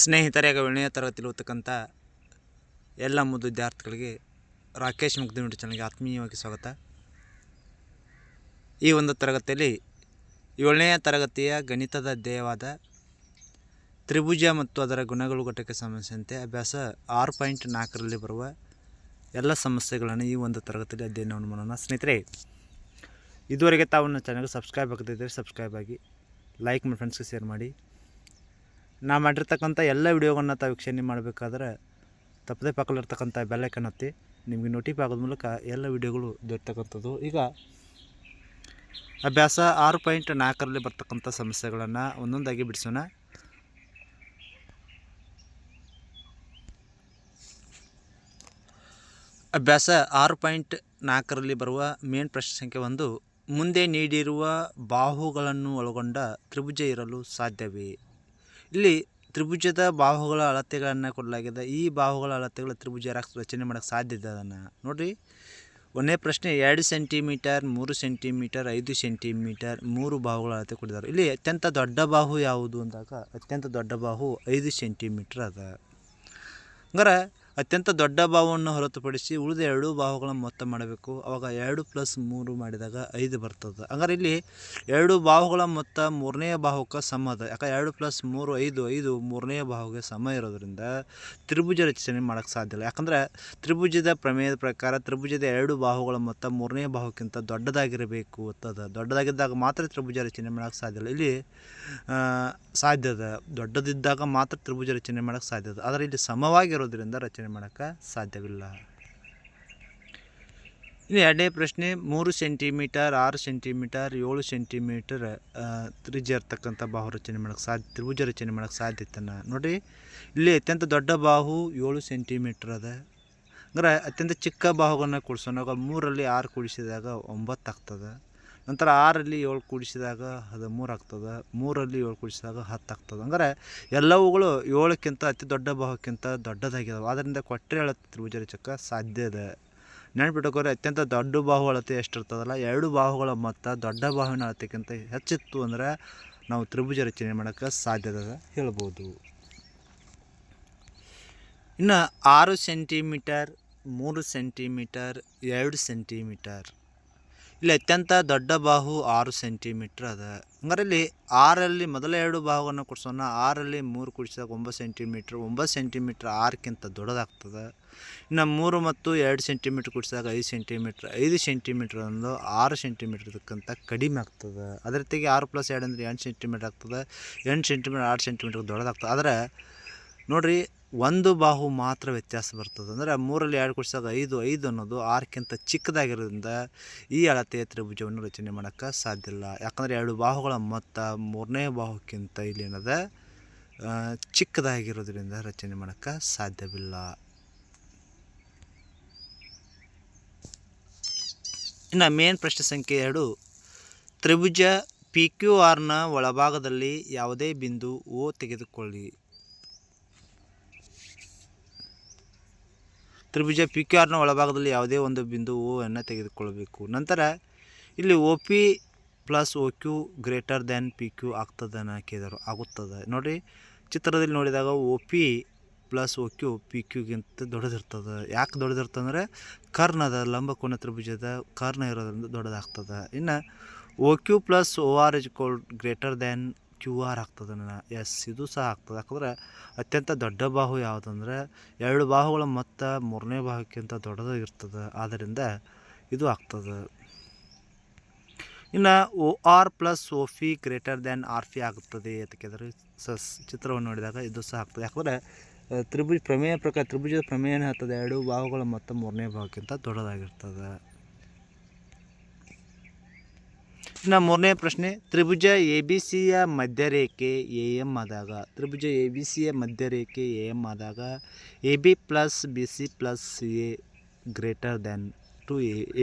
ಸ್ನೇಹಿತರೆ ಏಳನೇ ತರಗತಿಯಲ್ಲಿ ಓದ್ತಕ್ಕಂಥ ಎಲ್ಲ ಮುದ್ದು ವಿದ್ಯಾರ್ಥಿಗಳಿಗೆ ರಾಕೇಶ್ ಮುಗ್ದಿನುಡಿ ಚಾನಲ್ಗೆ ಆತ್ಮೀಯವಾಗಿ ಸ್ವಾಗತ. ಈ ಒಂದು ತರಗತಿಯಲ್ಲಿ ಏಳನೆಯ ತರಗತಿಯ ಗಣಿತದ ಅಧ್ಯಾಯವಾದ ತ್ರಿಭುಜ ಮತ್ತು ಅದರ ಗುಣಗಳು ಘಟಕ ಸಂಬಂಧಿಸಿದಂತೆ ಅಭ್ಯಾಸ ಆರು ಪಾಯಿಂಟ್ ನಾಲ್ಕರಲ್ಲಿ ಬರುವ ಎಲ್ಲ ಸಮಸ್ಯೆಗಳನ್ನು ಈ ಒಂದು ತರಗತಿಯಲ್ಲಿ ಅಧ್ಯಯನವನ್ನು ಮಾಡೋಣ ಸ್ನೇಹಿತರೆ, ಇದುವರೆಗೆ ತಾವು ನನ್ನ ಚಾನಲ್ಗೆ ಸಬ್ಸ್ಕ್ರೈಬ್ ಆಗದಿದ್ದರೆ ಸಬ್ಸ್ಕ್ರೈಬ್ ಆಗಿ, ಲೈಕ್ ಮಾಡಿ ಫ್ರೆಂಡ್ಸ್ಗೆ ಶೇರ್ ಮಾಡಿ. ನಾ ಮಾಡಿರ್ತಕ್ಕಂಥ ಎಲ್ಲ ವಿಡಿಯೋಗಳನ್ನು ತಾವು ವೀಕ್ಷಣೆ ಮಾಡಬೇಕಾದ್ರೆ ತಪ್ಪದೇ ಪಕ್ಕದಲ್ಲಿರ್ತಕ್ಕಂಥ ಬೆಲ್ಲೈಕನ್ ಒತ್ತಿ ನಿಮಗೆ ನೋಟಿಫೈ ಆಗೋದ ಮೂಲಕ ಎಲ್ಲ ವಿಡಿಯೋಗಳು ದೊರೆತಕ್ಕಂಥದ್ದು. ಈಗ ಅಭ್ಯಾಸ ಆರು ಪಾಯಿಂಟ್ ನಾಲ್ಕರಲ್ಲಿ ಬರ್ತಕ್ಕಂಥ ಸಮಸ್ಯೆಗಳನ್ನು ಒಂದೊಂದಾಗಿ ಬಿಡಿಸೋಣ. ಅಭ್ಯಾಸ ಆರು ಪಾಯಿಂಟ್ ನಾಲ್ಕರಲ್ಲಿ ಬರುವ ಮೇನ್ ಪ್ರಶ್ನೆ ಸಂಖ್ಯೆ ಒಂದು, ಮುಂದೆ ನೀಡಿರುವ ಬಾಹುಗಳನ್ನು ಒಳಗೊಂಡ ತ್ರಿಭುಜ ಇರಲು ಸಾಧ್ಯವೇ? ಇಲ್ಲಿ ತ್ರಿಭುಜದ ಬಾಹುಗಳ ಅಳತೆಗಳನ್ನು ಕೊಡಲಾಗಿದೆ. ಈ ಬಾಹುಗಳ ಅಳತೆಗಳ ತ್ರಿಭುಜ ರಾಕ್ಸ್ ರಚನೆ ಮಾಡೋಕ್ಕೆ ಸಾಧ್ಯ ಅದನ್ನು. ನೋಡಿರಿ. ಒಂದನೇ ಪ್ರಶ್ನೆ, ಎರಡು ಸೆಂಟಿಮೀಟರ್, ಮೂರು ಸೆಂಟಿಮೀಟರ್, ಐದು ಸೆಂಟಿಮೀಟರ್, ಮೂರು ಬಾಹುಗಳ ಅಳತೆ ಕೊಟ್ಟಿದ್ದಾರೆ. ಇಲ್ಲಿ ಅತ್ಯಂತ ದೊಡ್ಡ ಬಾಹು ಯಾವುದು ಅಂದಾಗ, ಅತ್ಯಂತ ದೊಡ್ಡ ಬಾಹು ಐದು ಸೆಂಟಿಮೀಟರ್ ಅದ. ಹಂಗಾರೆ ಅತ್ಯಂತ ದೊಡ್ಡ ಬಾಹುವನ್ನು ಹೊರತುಪಡಿಸಿ ಉಳಿದ ಎರಡು ಬಾಹುಗಳ ಮೊತ್ತ ಮಾಡಬೇಕು. ಅವಾಗ ಎರಡು ಪ್ಲಸ್ ಮೂರು ಮಾಡಿದಾಗ ಐದು ಬರ್ತದೆ. ಹಂಗಾರೆ ಇಲ್ಲಿ ಎರಡು ಬಾಹುಗಳ ಮೊತ್ತ ಮೂರನೆಯ ಬಾಹುಕ್ಕೆ ಸಮ ಅದ. ಯಾಕೆ ಎರಡು ಪ್ಲಸ್ ಮೂರು ಐದು ಐದು ಮೂರನೆಯ ಬಾಹುಗೆ ಸಮ ಇರೋದ್ರಿಂದ ತ್ರಿಭುಜ ರಚನೆ ಮಾಡೋಕ್ಕೆ ಸಾಧ್ಯ ಇಲ್ಲ. ಯಾಕಂದರೆ ತ್ರಿಭುಜದ ಪ್ರಮೇಯದ ಪ್ರಕಾರ ತ್ರಿಭುಜದ ಎರಡು ಬಾಹುಗಳ ಮೊತ್ತ ಮೂರನೇ ಬಾಹುಕ್ಕಿಂತ ದೊಡ್ಡದಾಗಿರಬೇಕು ಅಂತದ. ದೊಡ್ಡದಾಗಿದ್ದಾಗ ಮಾತ್ರ ತ್ರಿಭುಜ ರಚನೆ ಮಾಡೋಕ್ಕೆ ಸಾಧ್ಯ ಇಲ್ಲ. ಇಲ್ಲಿ ಸಾಧ್ಯದ. ದೊಡ್ಡದಿದ್ದಾಗ ಮಾತ್ರ ತ್ರಿಭುಜ ರಚನೆ ಮಾಡೋಕ್ಕೆ ಸಾಧ್ಯ ಆದರೆ ಇಲ್ಲಿ ಸಮವಾಗಿರೋದ್ರಿಂದ ರಚನೆ ಮಾಡೋಕ್ಕೆ ಸಾಧ್ಯವಿಲ್ಲ. ಇನ್ನು ಎರಡನೇ ಪ್ರಶ್ನೆ, ಮೂರು ಸೆಂಟಿಮೀಟರ್, ಆರು ಸೆಂಟಿಮೀಟರ್, ಏಳು ಸೆಂಟಿಮೀಟರ್ ತ್ರಿಜ್ಯ ಇರ್ತಕ್ಕಂಥ ಬಾಹು ರಚನೆ ಮಾಡೋಕ್ಕೆ ಸಾಧ್ಯ ತ್ರಿಭುಜ ರಚನೆ ಮಾಡೋಕ್ಕೆ ಸಾಧ್ಯತೆನ ನೋಡಿ ಇಲ್ಲಿ ಅತ್ಯಂತ ದೊಡ್ಡ ಬಾಹು ಏಳು ಸೆಂಟಿಮೀಟರ್ ಅದ. ಅಂದ್ರೆ ಅತ್ಯಂತ ಚಿಕ್ಕ ಬಾಹುಗಳನ್ನ ಕೂಡಿಸೋಣ. ಮೂರರಲ್ಲಿ ಆರು ಕೂಡಿಸಿದಾಗ ಒಂಬತ್ತು ಆಗ್ತದೆ. ನಂತರ ಆರಲ್ಲಿ ಏಳು ಕೂಡಿಸಿದಾಗ ಅದು ಮೂರು ಆಗ್ತದೆ, ಮೂರಲ್ಲಿ ಏಳು ಕೂಡಿಸಿದಾಗ ಹತ್ತು ಆಗ್ತದೆ. ಅಂದರೆ ಎಲ್ಲವುಗಳು ಏಳಕ್ಕಿಂತ ಅತಿ ದೊಡ್ಡ ಭಾವಕ್ಕಿಂತ ದೊಡ್ಡದಾಗಿದ್ದಾವೆ ಆದ್ದರಿಂದ ಕೊಟ್ಟರೆ ಹೇಳುತ್ತೆ ತ್ರಿಭುಜ ರಚಕ ಸಾಧ್ಯ ಇದೆ. ನೆನ್ಪಿಟ್ಟುಕೋರೆ ಅತ್ಯಂತ ದೊಡ್ಡ ಬಾಹು ಅಳತೆ ಎಷ್ಟಿರ್ತದಲ್ಲ, ಎರಡು ಬಾಹುಗಳ ಮೊತ್ತ ದೊಡ್ಡ ಬಾಹುವಿನ ಅಳತೆಗಿಂತ ಹೆಚ್ಚಿತ್ತು ಅಂದರೆ ನಾವು ತ್ರಿಭುಜ ರಚನೆ ಮಾಡೋಕ್ಕೆ ಸಾಧ್ಯದ ಹೇಳ್ಬೋದು. ಇನ್ನು ಆರು ಸೆಂಟಿಮೀಟರ್, ಮೂರು ಸೆಂಟಿಮೀಟರ್, ಎರಡು ಸೆಂಟಿಮೀಟರ್. ಇಲ್ಲಿ ಅತ್ಯಂತ ದೊಡ್ಡ ಬಾಹು ಆರು ಸೆಂಟಿಮೀಟ್ರ್ ಅದ. ಹಂಗಾರೆ ಇಲ್ಲಿ ಆರಲ್ಲಿ ಮೊದಲ ಎರಡು ಬಾಹುವನ್ನು ಕೊಡ್ಸೋಣ. ಆರಲ್ಲಿ ಮೂರು ಕುಡಿಸಿದಾಗ ಒಂಬತ್ತು ಸೆಂಟಿಮೀಟ್ರ್ ಒಂಬತ್ತು ಸೆಂಟಿಮೀಟ್ರ್ ಆರಕ್ಕಿಂತ ದೊಡ್ಡದಾಗ್ತದೆ. ಇನ್ನು ಮೂರು ಮತ್ತು ಎರಡು ಸೆಂಟಿಮೀಟ್ರ್ ಕುಡಿಸಿದಾಗ ಐದು ಸೆಂಟಿಮೀಟ್ರ್ ಐದು ಸೆಂಟಿಮೀಟ್ರ್ ಅಂದು ಆರು ಸೆಂಟಿಮೀಟ್ರ್ ಇದಕ್ಕಂತ ಕಡಿಮೆ ಆಗ್ತದೆ. ಅದ್ರ ತೆಗೆ ಆರು ಪ್ಲಸ್ ಎರಡು ಅಂದರೆ ಎಂಟು ಸೆಂಟಿಮೀಟ್ರ್ ಆಗ್ತದೆ. ಎಂಟು ಸೆಂಟಿಮೀಟ್ರ್, ಆರು ಸೆಂಟಿಮೀಟ್ರ್ ದೊಡ್ಡದಾಗ್ತದೆ. ಆದರೆ ನೋಡಿರಿ ಒಂದು ಬಾಹು ಮಾತ್ರ ವ್ಯತ್ಯಾಸ ಬರ್ತದೆ. ಅಂದರೆ ಮೂರಲ್ಲಿ ಎರಡು ಕುಡಿಸಿದಾಗ ಐದು ಐದು ಅನ್ನೋದು ಆರಕ್ಕಿಂತ ಚಿಕ್ಕದಾಗಿರೋದ್ರಿಂದ ಈ ಅಳತೆಯ ತ್ರಿಭುಜವನ್ನು ರಚನೆ ಮಾಡೋಕ್ಕೆ ಸಾಧ್ಯ ಇಲ್ಲ. ಯಾಕಂದರೆ ಎರಡು ಬಾಹುಗಳ ಮೊತ್ತ ಮೂರನೇ ಬಾಹುಕ್ಕಿಂತ ಇಲ್ಲಿ ಏನದ ಆ, ಚಿಕ್ಕದಾಗಿರೋದ್ರಿಂದ ರಚನೆ ಮಾಡೋಕ್ಕೆ ಸಾಧ್ಯವಿಲ್ಲ. ಇನ್ನು ಮೇನ್ ಪ್ರಶ್ನೆ ಸಂಖ್ಯೆ ಎರಡು. ತ್ರಿಭುಜ ಪಿ ಕ್ಯೂ ಆರ್ನ ಒಳಭಾಗದಲ್ಲಿ ಯಾವುದೇ ಬಿಂದು ಓ ತೆಗೆದುಕೊಳ್ಳಿ. ತ್ರಿಭುಜ ಪಿ ಕ್ಯೂ ಆರ್ನ ಒಳಭಾಗದಲ್ಲಿ ಯಾವುದೇ ಒಂದು ಬಿಂದು ಓ ಅನ್ನು ತೆಗೆದುಕೊಳ್ಳಬೇಕು ನಂತರ ಇಲ್ಲಿ O P plus O Q greater than P Q ಆಗ್ತದೆ ಹಾಕಿದರು ಆಗುತ್ತದೆ. ನೋಡಿ, ಚಿತ್ರದಲ್ಲಿ ನೋಡಿದಾಗ O P plus O Q P ಕ್ಯೂಗಿಂತ ದೊಡ್ಡದಿರ್ತದೆ. ಯಾಕೆ ದೊಡ್ಡದಿರ್ತಂದ್ರೆ ಕರ್ಣದ ಲಂಬಕೋನ ತ್ರಿಭುಜದ ಕರ್ಣ ಇರೋದ್ರಿಂದ ದೊಡ್ಡದಾಗ್ತದೆ. ಇನ್ನು O Q plus O R is cold greater than Q R ಆಗ್ತದೆ ಎಸ್, ಇದು ಸಹ ಆಗ್ತದೆ. ಯಾಕಂದ್ರೆ ಅತ್ಯಂತ ದೊಡ್ಡ ಬಾಹು ಯಾವುದಂದ್ರೆ ಎರಡು ಬಾಹುಗಳ ಮೊತ್ತ ಮೂರನೇ ಬಾಹುಕ್ಕಿಂತ ದೊಡ್ಡದಾಗಿರ್ತದೆ ಆದ್ದರಿಂದ ಇದು ಆಗ್ತದೆ. ಇನ್ನು O R plus O phi greater than R phi ಆಗುತ್ತದೆ ಅಂತ ಸ ಸಸ್ ಚಿತ್ರವನ್ನು ನೋಡಿದಾಗ ಇದು ಸಹ ಆಗ್ತದೆ. ಯಾಕಂದರೆ ತ್ರಿಭುಜ ಪ್ರಮೇಯ ಪ್ರಕಾರ ತ್ರಿಭುಜದ ಪ್ರಮೇಯ ಆಗ್ತದೆ? ಎರಡು ಬಾಹುಗಳ ಮೊತ್ತ ಮೂರನೇ ಬಾಹುಕ್ಕಿಂತ ದೊಡ್ಡದಾಗಿರ್ತದೆ. ಇನ್ನು ಮೂರನೇ ಪ್ರಶ್ನೆ, ತ್ರಿಭುಜ ಎ ಬಿ ಸಿಯ ಮಧ್ಯರೇಖೆ ಎ ಎಂ ಆದಾಗ, ತ್ರಿಭುಜ ಎ ಬಿ ಸಿಯ ಮಧ್ಯರೇಖೆ ಎ ಎಂ ಆದಾಗ, A B plus B C plus C A greater than two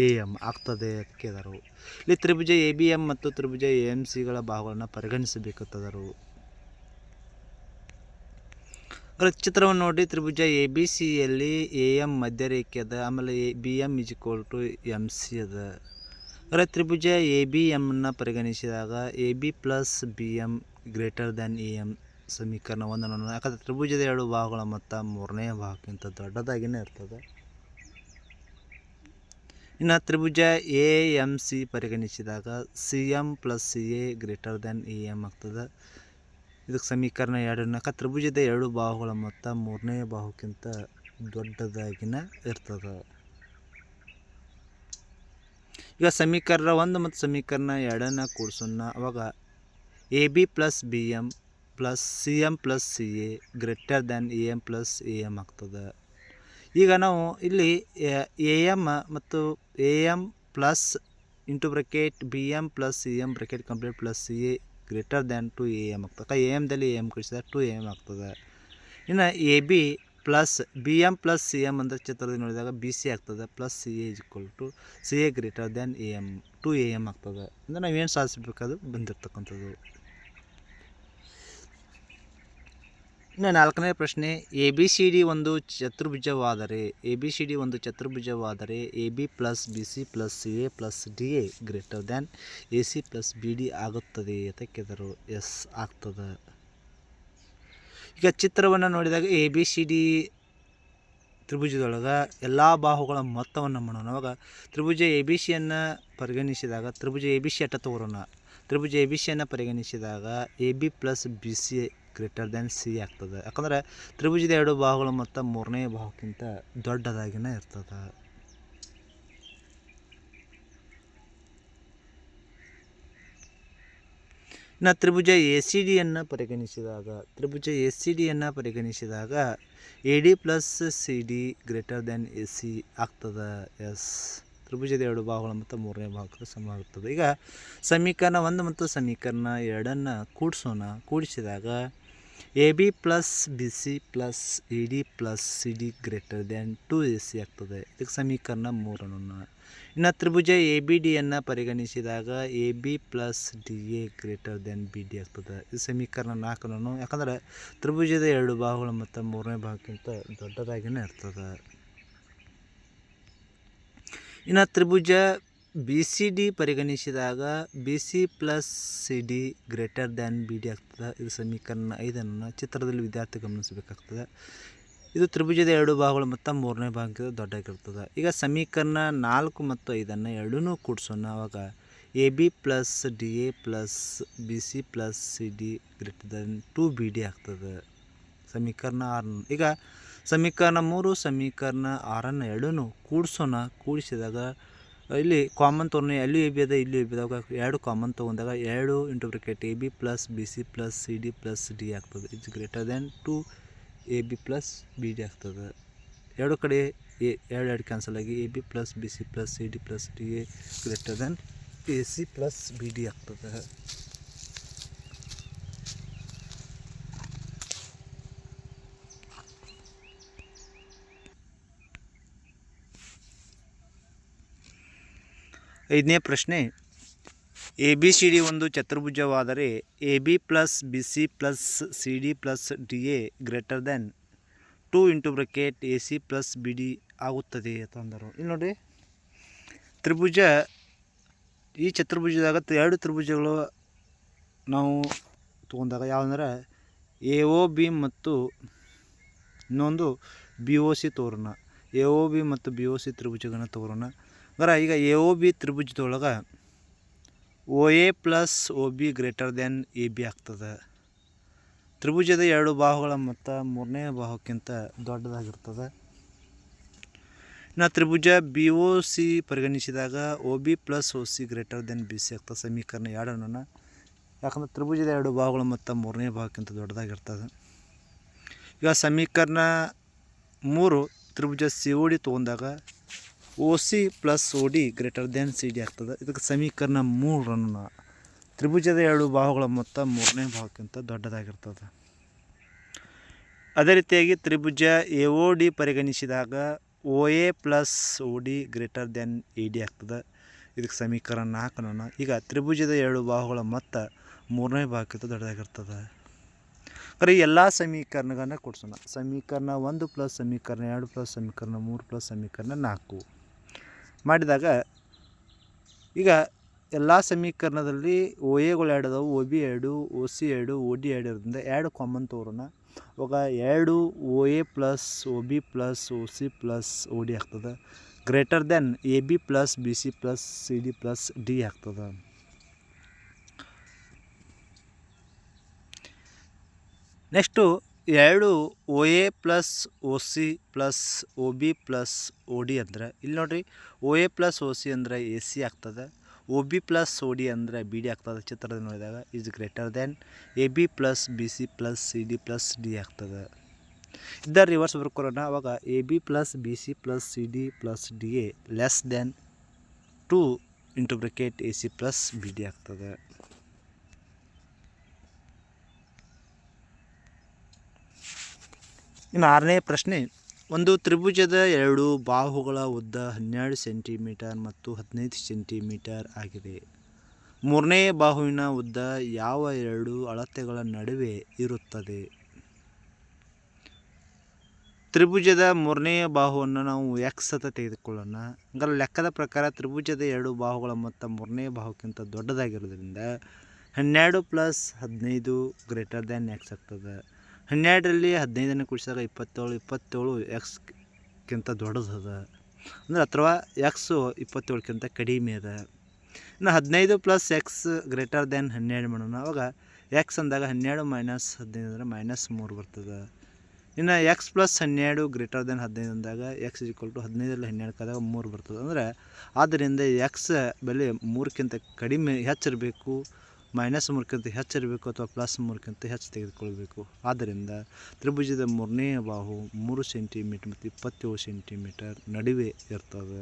A M ಆಗ್ತದೆ ಕೇಳಿದರು. ಇಲ್ಲಿ ತ್ರಿಭುಜ ಎ ಬಿ ಎಂ ಮತ್ತು ತ್ರಿಭುಜ ಎ ಎಂ ಸಿಗಳ ಭಾಗಗಳನ್ನು ಪರಿಗಣಿಸಬೇಕಾದರು ಚಿತ್ರವನ್ನು ನೋಡಿ, ತ್ರಿಭುಜ ಎ ಬಿ ಸಿಯಲ್ಲಿ ಎ ಎಂ ಮಧ್ಯರೇಖೆ ಅದ, ಆಮೇಲೆ A B M is equal to M C ಅದ. ಅದರ ತ್ರಿಭುಜ ಎ ಬಿ ಎಮ್ನ ಪರಿಗಣಿಸಿದಾಗ A B plus B M greater than A M ಸಮೀಕರಣ ಒಂದನ್ನು ಯಾಕಂದರೆ ತ್ರಿಭುಜದ ಎರಡು ಭಾಗಗಳ ಮೊತ್ತ ಮೂರನೇ ಭಾಗಕ್ಕಿಂತ ದೊಡ್ಡದಾಗಿಯೇ ಇರ್ತದೆ. ಇನ್ನು ತ್ರಿಭುಜ ಎ ಎಂ ಸಿ ಪರಿಗಣಿಸಿದಾಗ C M plus C A greater than A M ಆಗ್ತದೆ. ಇದಕ್ಕೆ ಸಮೀಕರಣ ಎರಡು ಯಾಕೆ ತ್ರಿಭುಜದ ಎರಡು ಬಾಹುಗಳ ಮೊತ್ತ ಮೂರನೇ ಬಾಹುಕ್ಕಿಂತ ದೊಡ್ಡದಾಗಿನ ಇರ್ತದೆ. ಈಗ ಸಮೀಕರಣ ಒಂದು ಮತ್ತು ಸಮೀಕರಣ ಎರಡನ್ನ ಕೂಡಿಸೋಣ. ಅವಾಗ A B plus B M plus C M plus C A greater than A M plus A M ಆಗ್ತದೆ. ಈಗ ನಾವು ಇಲ್ಲಿ, ಎ ಎಂ ಮತ್ತು A M plus into bracket B M plus C M bracket complete plus C A greater than two A M ಆಗ್ತದೆ. A ಎಮ್ದಲ್ಲಿ A M ಕಳಿಸಿದ two A M ಆಗ್ತದೆ. ಇನ್ನು A B plus B M plus C M ಅಂದರೆ ಚಿತ್ರದಲ್ಲಿ ನೋಡಿದಾಗ B C ಆಗ್ತದೆ plus C A equal to C A greater than A M two A M ಆಗ್ತದೆ ಅಂದರೆ ನಾವೇನು ಸಾಧಿಸಬೇಕಾದ್ರು ಬಂದಿರ್ತಕ್ಕಂಥದ್ದು. ಇನ್ನು ನಾಲ್ಕನೇ ಪ್ರಶ್ನೆ ಎ ಬಿ ಸಿ ಡಿ ಒಂದು ಚತುರ್ಭುಜವಾದರೆ ಎ ಬಿ ಸಿ ಡಿ ಒಂದು ಚತುರ್ಭುಜವಾದರೆ A B plus B C plus C A plus D A greater than A C plus B D ಆಗುತ್ತದೆ ಅಂತ ಕೇಳಿದರು. ಎಸ್ ಆಗ್ತದೆ. ಈಗ ಚಿತ್ರವನ್ನು ನೋಡಿದಾಗ ಎ ಬಿ ಸಿ ಡಿ ತ್ರಿಭುಜದೊಳಗೆ ಎಲ್ಲ ಬಾಹುಗಳ ಮೊತ್ತವನ್ನು ಮಾಡೋಣ. ಅವಾಗ ತ್ರಿಭುಜ ಎ ಬಿ ಸಿಯನ್ನು ಪರಿಗಣಿಸಿದಾಗ ತ್ರಿಭುಜ ಎ ಬಿ ಸಿ ಅಟ್ಟ ತೋರೋಣ. ತ್ರಿಭುಜ ಎ ಬಿ ಸಿಯನ್ನು ಪರಿಗಣಿಸಿದಾಗ A B plus B C greater than C ಆಗ್ತದೆ. ಯಾಕಂದರೆ ತ್ರಿಭುಜದ ಎರಡು ಬಾಹುಗಳ ಮೊತ್ತ ಮೂರನೇ ಬಾಹುಕ್ಕಿಂತ ದೊಡ್ಡದಾಗಿನೇ ಇರ್ತದೆ. ಇನ್ನು ತ್ರಿಭುಜ ಎ ಸಿ ಡಿಯನ್ನು ಪರಿಗಣಿಸಿದಾಗ, ತ್ರಿಭುಜ ಎ ಸಿ ಡಿಯನ್ನು ಪರಿಗಣಿಸಿದಾಗ A D plus C D greater than A C ಆಗ್ತದೆ. ಎಸ್ ತ್ರಿಭುಜದ ಎರಡು ಭಾಗಗಳು ಮತ್ತು ಮೂರನೇ ಭಾಗಗಳು ಸಮ ಆಗ್ತದೆ. ಈಗ ಸಮೀಕರಣ ಒಂದು ಮತ್ತು ಸಮೀಕರಣ ಎರಡನ್ನು ಕೂಡಿಸೋಣ. ಕೂಡಿಸಿದಾಗ A B plus B C plus E D plus C D greater than two A C ಆಗ್ತದೆ. ಇದಕ್ಕೆ ಸಮೀಕರಣ ಮೂರನ್ನು ಇನ್ನು ತ್ರಿಭುಜ ಎ ಬಿ ಡಿಯನ್ನು ಪರಿಗಣಿಸಿದಾಗ A B plus D A greater than B D ಆಗ್ತದೆ. ಇದು ಸಮೀಕರಣ ನಾಲ್ಕನ್ನು ಯಾಕಂದರೆ ತ್ರಿಭುಜದ ಎರಡು ಭಾಗಗಳು ಮತ್ತು ಮೂರನೇ ಭಾಗಕ್ಕಿಂತ ದೊಡ್ಡದಾಗಿಯೇ ಇರ್ತದೆ. ಇನ್ನು ತ್ರಿಭುಜ ಬಿ ಸಿ ಡಿ ಪರಿಗಣಿಸಿದಾಗ B C plus C D greater than B D ಆಗ್ತದೆ. ಇದು ಸಮೀಕರಣ ಐದನ್ನು ಚಿತ್ರದಲ್ಲಿ ವಿದ್ಯಾರ್ಥಿ ಗಮನಿಸಬೇಕಾಗ್ತದೆ. ಇದು ತ್ರಿಭುಜದ ಎರಡು ಭಾಗಗಳು ಮತ್ತು ಮೂರನೇ ಭಾಗ ದೊಡ್ಡಾಗಿರ್ತದೆ ಈಗ ಸಮೀಕರಣ ನಾಲ್ಕು ಮತ್ತು ಐದನ್ನು ಎರಡೂ ಕೂಡಿಸೋಣ. ಆವಾಗ A B plus D A plus B C plus C D greater than two B D ಆಗ್ತದೆ. ಸಮೀಕರಣ ಆರನ್ನು ಈಗ ಸಮೀಕರಣ ಮೂರು, ಸಮೀಕರಣ ಆರನ್ನು ಎರಡೂ ಕೂಡಿಸೋಣ. ಕೂಡಿಸಿದಾಗ ಇಲ್ಲಿ ಕಾಮನ್ ತೊಗೊಂಡು ಎಲ್ಲಿ ಎ ಬಿ ಅದ ಇಲ್ಲಿ ಎ ಬಿ ಅದಾಗ ಎರಡು ಕಾಮನ್ ತೊಗೊಂಡಾಗ ಎರಡು into bracket A B plus B C plus C D plus D ಆಗ್ತದೆ. It's greater than two A B plus B D ಆಗ್ತದೆ. ಎರಡು ಕಡೆ ಎ ಎರಡು ಎರಡು ಕ್ಯಾನ್ಸಲ್ ಆಗಿ A B plus B C plus C D plus D A greater than A C plus B D ಆಗ್ತದೆ. ಐದನೇ ಪ್ರಶ್ನೆ ಎ ಬಿ ಸಿ ಡಿ ಒಂದು ಚತುರ್ಭುಜವಾದರೆ A B plus, B C plus, C D plus, D A greater than two into bracket, A C plus, B D ಆಗುತ್ತದೆ ಅಂತ ಅಂದರು. ಇಲ್ಲಿ ನೋಡಿ, ತ್ರಿಭುಜ, ಈ ಚತುರ್ಭುಜದಾಗ ಎರಡು ತ್ರಿಭುಜಗಳು ನಾವು ತೊಗೊಂಡಾಗ ಯಾವಂದ್ರೆ ಎ ಒ ಬಿ ಮತ್ತು ಇನ್ನೊಂದು ಬಿ ಒ ಸಿ ತೋರೋಣ. ಎ ಒ ಬಿ ಮತ್ತು ಬಿ ಒ ಸಿ ತ್ರಿಭುಜಗಳನ್ನ ತೋರೋಣ. ಅಂದ್ರೆ ಈಗ A O B ತ್ರಿಭುಜದೊಳಗೆ O A plus O B greater than A B ಆಗ್ತದೆ. ತ್ರಿಭುಜದ ಎರಡು ಬಾಹುಗಳ ಮೊತ್ತ ಮೂರನೇ ಬಾಹುಕ್ಕಿಂತ ದೊಡ್ಡದಾಗಿರ್ತದೆ. ನಾ ತ್ರಿಭುಜ ಬಿ ಒ ಸಿ ಪರಿಗಣಿಸಿದಾಗ O B plus O C greater than B C ಆಗ್ತದೆ ಸಮೀಕರಣ ಎರಡನ್ನು ಯಾಕಂದ್ರೆ ತ್ರಿಭುಜದ ಎರಡು ಬಾಹುಗಳ ಮೊತ್ತ ಮೂರನೇ ಭಾಗಕ್ಕಿಂತ ದೊಡ್ಡದಾಗಿರ್ತದೆ. ಈಗ ಸಮೀಕರಣ ಮೂರು ತ್ರಿಭುಜ ಸಿ ಡಿ ತೊಗೊಂಡಾಗ O C plus O D greater than C D ಆಗ್ತದೆ. ಇದಕ್ಕೆ ಸಮೀಕರಣ ಮೂರನ್ನು ತ್ರಿಭುಜದ ಎರಡು ಬಾಹುಗಳ ಮೊತ್ತ ಮೂರನೇ ಭಾಗಕ್ಕಿಂತ ದೊಡ್ಡದಾಗಿರ್ತದೆ. ಅದೇ ರೀತಿಯಾಗಿ ತ್ರಿಭುಜ ಎ ಓ ಡಿ ಪರಿಗಣಿಸಿದಾಗ O A plus O D greater than A D ಆಗ್ತದೆ. ಇದಕ್ಕೆ ಸಮೀಕರಣ ನಾಲ್ಕನ್ನು ಈಗ ತ್ರಿಭುಜದ ಎರಡು ಬಾಹುಗಳ ಮೊತ್ತ ಮೂರನೇ ಭಾಗಕ್ಕಿಂತ ದೊಡ್ಡದಾಗಿರ್ತದೆ. ಕರೆ ಎಲ್ಲ ಸಮೀಕರಣಗಳನ್ನ ಕೊಡ್ಸೋಣ. ಸಮೀಕರಣ ಒಂದು ಪ್ಲಸ್ ಸಮೀಕರಣ ಎರಡು ಪ್ಲಸ್ ಸಮೀಕರಣ ಮೂರು ಪ್ಲಸ್ ಸಮೀಕರಣ ನಾಲ್ಕು. ಮಾಡಿದಾಗ ಈಗ ಎಲ್ಲ ಸಮೀಕರಣದಲ್ಲಿ ಓ ಎಗಳು ಎರಡು ಅದಾವು ಒ ಬಿ ಎರಡು ಒ ಸಿ ಎರಡು ಒ ಡಿ ಎರಡು ಇರೋದ್ರಿಂದ ಎರಡು ಕಾಮನ್ ತೋರೋಣ ಅವಾಗ ಎರಡು O A plus O B plus O C plus O D ಆಗ್ತದೆ. Greater than A B plus B C plus C D plus D ಆಗ್ತದೆ. ನೆಕ್ಸ್ಟು ಎರಡು O A plus O C plus O B plus O D ಅಂದರೆ, ಇಲ್ಲಿ ನೋಡಿರಿ O A plus O C ಅಂದರೆ A C ಆಗ್ತದೆ O B plus O D ಅಂದರೆ B D ಆಗ್ತದೆ, ಚಿತ್ರದಲ್ಲಿ ನೋಡಿದಾಗ is greater than A B plus B C plus C D plus D ಆಗ್ತದೆ. ಇದರ ರಿವರ್ಸ್ ಬರ್ಕೊರೋಣ ಅವಾಗ A B plus B C plus C D plus D A less than two into bracket A C plus B D ಆಗ್ತದೆ. ಇನ್ನು ಆರನೇ ಪ್ರಶ್ನೆ, ಒಂದು ತ್ರಿಭುಜದ ಎರಡು ಬಾಹುಗಳ ಉದ್ದ ಹನ್ನೆರಡು ಸೆಂಟಿಮೀಟರ್ ಮತ್ತು ಹದಿನೈದು ಸೆಂಟಿಮೀಟರ್ ಆಗಿದೆ. ಮೂರನೇ ಬಾಹುವಿನ ಉದ್ದ ಯಾವ ಎರಡು ಅಳತೆಗಳ ನಡುವೆ ಇರುತ್ತದೆ? ತ್ರಿಭುಜದ ಮೂರನೇ ಬಾಹುವನ್ನು ನಾವು ಎಕ್ಸ್ ಅಂತ ತೆಗೆದುಕೊಳ್ಳೋಣ. ಹಂಗಾರೆ ಲೆಕ್ಕದ ಪ್ರಕಾರ ತ್ರಿಭುಜದ ಎರಡು ಬಾಹುಗಳ ಮೊತ್ತ ಮೂರನೇ ಬಾಹುಕ್ಕಿಂತ ದೊಡ್ಡದಾಗಿರೋದ್ರಿಂದ ಹನ್ನೆರಡು ಪ್ಲಸ್ ಹದಿನೈದು ಗ್ರೇಟರ್ ದ್ಯಾನ್ ಎಕ್ಸ್ ಆಗ್ತದೆ. ಹನ್ನೆರಡರಲ್ಲಿ ಹದಿನೈದನೇ ಕೂಡಿಸಿದಾಗ ಇಪ್ಪತ್ತೇಳು ಇಪ್ಪತ್ತೇಳು ಎಕ್ಸ್ಗಿಂತ ದೊಡ್ಡದದ ಅಂದ್ರೆ ಅಥವಾ ಎಕ್ಸು ಇಪ್ಪತ್ತೇಳಕ್ಕಿಂತ ಕಡಿಮೆ ಅದ. ಇನ್ನು ಹದಿನೈದು ಪ್ಲಸ್ ಎಕ್ಸ್ ಗ್ರೇಟರ್ ದ್ಯಾನ್ ಹನ್ನೆರಡು ಮಾಡೋಣ. ಅವಾಗ ಎಕ್ಸ್ ಅಂದಾಗ ಹನ್ನೆರಡು ಮೈನಸ್ ಹದಿನೈದು ಅಂದರೆ ಮೈನಸ್ ಮೂರು ಬರ್ತದೆ. ಇನ್ನು ಎಕ್ಸ್ ಪ್ಲಸ್ ಹನ್ನೆರಡು ಗ್ರೇಟರ್ ದೆನ್ ಹದಿನೈದು ಅಂದಾಗ ಎಕ್ಸ್ ಈಕ್ವಲ್ ಟು ಹದಿನೈದರಲ್ಲಿ ಹನ್ನೆರಡು ಕಾದಾಗ ಮೂರು ಬರ್ತದೆ. ಅಂದರೆ ಆದ್ದರಿಂದ ಎಕ್ಸ್ ಬೆಲೆ ಮೂರಕ್ಕಿಂತ ಕಡಿಮೆ ಹೆಚ್ಚಿರಬೇಕು. ಮೈನಸ್ ಮೂರಕ್ಕಿಂತ ಹೆಚ್ಚಿರಬೇಕು ಅಥವಾ ಪ್ಲಸ್ ಮೂರಕ್ಕಿಂತ ಹೆಚ್ಚು ತೆಗೆದುಕೊಳ್ಬೇಕು. ಆದ್ದರಿಂದ ತ್ರಿಭುಜದ ಮೂರನೇ ಬಾಹು ಮೂರು ಸೆಂಟಿಮೀಟರ್ ಮತ್ತು ಇಪ್ಪತ್ತೇಳು ಸೆಂಟಿಮೀಟರ್ ನಡುವೆ ಇರ್ತದೆ.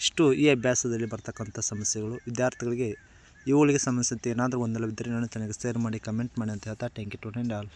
ಇಷ್ಟು ಈ ಅಭ್ಯಾಸದಲ್ಲಿ ಬರ್ತಕ್ಕಂಥ ಸಮಸ್ಯೆಗಳು. ವಿದ್ಯಾರ್ಥಿಗಳಿಗೆ ಇವುಗಳಿಗೆ ಸಂಬಂಧಿಸಿದಂತೆ ಏನಾದರೂ ಗೊಂದಲವಿದ್ದರೆ ನಾನು ತನಗೆ ಶೇರ್ ಮಾಡಿ, ಕಮೆಂಟ್ ಮಾಡಿ ಅಂತ ಹೇಳ್ತಾ ಟ್ಯಾಂಕ್ ಯು ಟು ಆಲ್